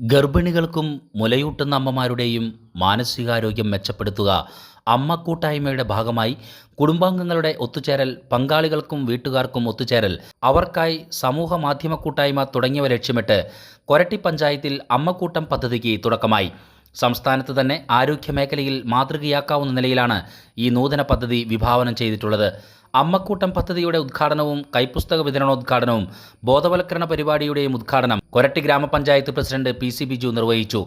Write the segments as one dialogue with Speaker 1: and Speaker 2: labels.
Speaker 1: ഗർഭിണികൾക്കും മുലയൂട്ടുന്ന അമ്മമാരുടെയും മാനസികാരോഗ്യം മെച്ചപ്പെടുത്തുക അമ്മ കൂട്ടായ്മയുടെ ഭാഗമായി കുടുംബാംഗങ്ങളുടെ ഒത്തുചേരൽ പങ്കാളികൾക്കും വീട്ടുകാർക്കും ഒത്തുചേരൽ അവർക്കായി സമൂഹ മാധ്യമ കൂട്ടായ്മ തുടങ്ങിയവ ലക്ഷ്യമിട്ട് കൊരട്ടി പഞ്ചായത്തിൽ അമ്മക്കൂട്ടം പദ്ധതിക്ക് തുടക്കമായി. സംസ്ഥാനത്ത് തന്നെ ആരോഗ്യ മേഖലയിൽ മാതൃകയാക്കാവുന്ന നിലയിലാണ് ഈ നൂതന പദ്ധതി വിഭാവനം ചെയ്തിട്ടുള്ളത്. അമ്മക്കൂട്ടം പദ്ധതിയുടെ ഉദ്ഘാടനവും കൈപ്പുസ്തക വിതരണോദ്ഘാടനവും ബോധവൽക്കരണ പരിപാടിയുടെയും ഉദ്ഘാടനം കൊരട്ടി ഗ്രാമപഞ്ചായത്ത് പ്രസിഡന്റ് പി സി ബിജു നിർവഹിച്ചു.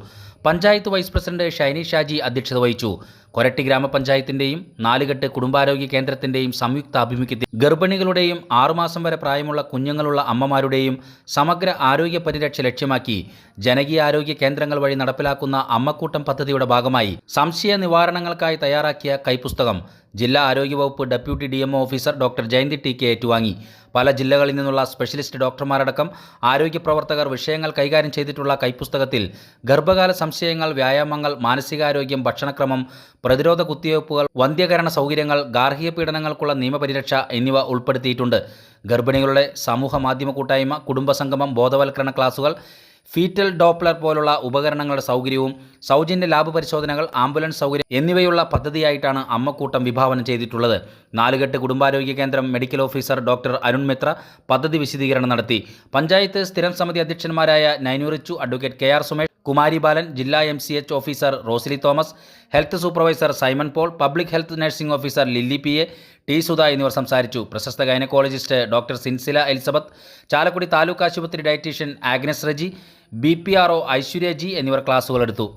Speaker 1: പഞ്ചായത്ത് വൈസ് പ്രസിഡന്റ് ഷൈനി ഷാജി അധ്യക്ഷത വഹിച്ചു. കൊരട്ടി ഗ്രാമപഞ്ചായത്തിന്റെയും നാലുകെട്ട് കുടുംബാരോഗ്യ കേന്ദ്രത്തിന്റെയും സംയുക്ത ആഭിമുഖ്യത്തിൽ ഗർഭിണികളുടെയും ആറുമാസം വരെ പ്രായമുള്ള കുഞ്ഞുങ്ങളുള്ള അമ്മമാരുടെയും സമഗ്ര ആരോഗ്യ പരിരക്ഷ ലക്ഷ്യമാക്കി ജനകീയ ആരോഗ്യ കേന്ദ്രങ്ങൾ വഴി നടപ്പിലാക്കുന്ന അമ്മക്കൂട്ടം പദ്ധതിയുടെ ഭാഗമായി സംശയ നിവാരണങ്ങൾക്കായി തയ്യാറാക്കിയ കൈപുസ്തകം ജില്ലാ ആരോഗ്യവകുപ്പ് deputy D M officer doctor Jayanthi T K ഏറ്റുവാങ്ങി. പല ജില്ലകളിൽ നിന്നുള്ള സ്പെഷ്യലിസ്റ്റ് ഡോക്ടർമാരടക്കം ആരോഗ്യ പ്രവർത്തകർ വിഷയങ്ങൾ കൈകാര്യം ചെയ്തിട്ടുള്ള കൈപുസ്തകത്തിൽ ഗർഭകാല സംശയങ്ങൾ വ്യായാമങ്ങൾ മാനസികാരോഗ്യം ഭക്ഷണക്രമം പ്രതിരോധ കുത്തിവയ്പ്പുകൾ വന്ധ്യകരണ സൗകര്യങ്ങൾ ഗാർഹിക പീഡനങ്ങൾക്കുള്ള നിയമപരിരക്ഷ എന്നിവ ഉൾപ്പെടുത്തിയിട്ടുണ്ട്. ഗർഭിണികളുടെ സമൂഹ മാധ്യമ കൂട്ടായ്മ കുടുംബസംഗമം ബോധവൽക്കരണ ക്ലാസുകൾ ഫീറ്റൽ ഡോപ്ലർ പോലുള്ള ഉപകരണങ്ങളുടെ സൗകര്യവും സൗജന്യ ലാബ് പരിശോധനകൾ ആംബുലൻസ് സൗകര്യം എന്നിവയുള്ള പദ്ധതിയായിട്ടാണ് അമ്മക്കൂട്ടം വിഭാവനം ചെയ്തിട്ടുള്ളത്. നാലുകെട്ട് കുടുംബാരോഗ്യ കേന്ദ്രം medical officer doctor Arun Mitra പദ്ധതി വിശദീകരണം നടത്തി. പഞ്ചായത്ത് സ്ഥിരം സമിതി അധ്യക്ഷന്മാരായ നൈനൂറിച്ചു advocate K R Sumesh Kumari Balan ജില്ലാ M C H officer Rosly Thomas health supervisor Simon Paul public health nursing officer Lilly P A T Sudha എന്നിവർ സംസാരിച്ചു. പ്രശസ്ത gynaecologist doctor Sinsila Elizabeth Chalakudy taluk ആശുപത്രി dietitian Agnes Reji B P R O Aishwarya G എന്നിവർ ക്ലാസുകളെടുത്തു.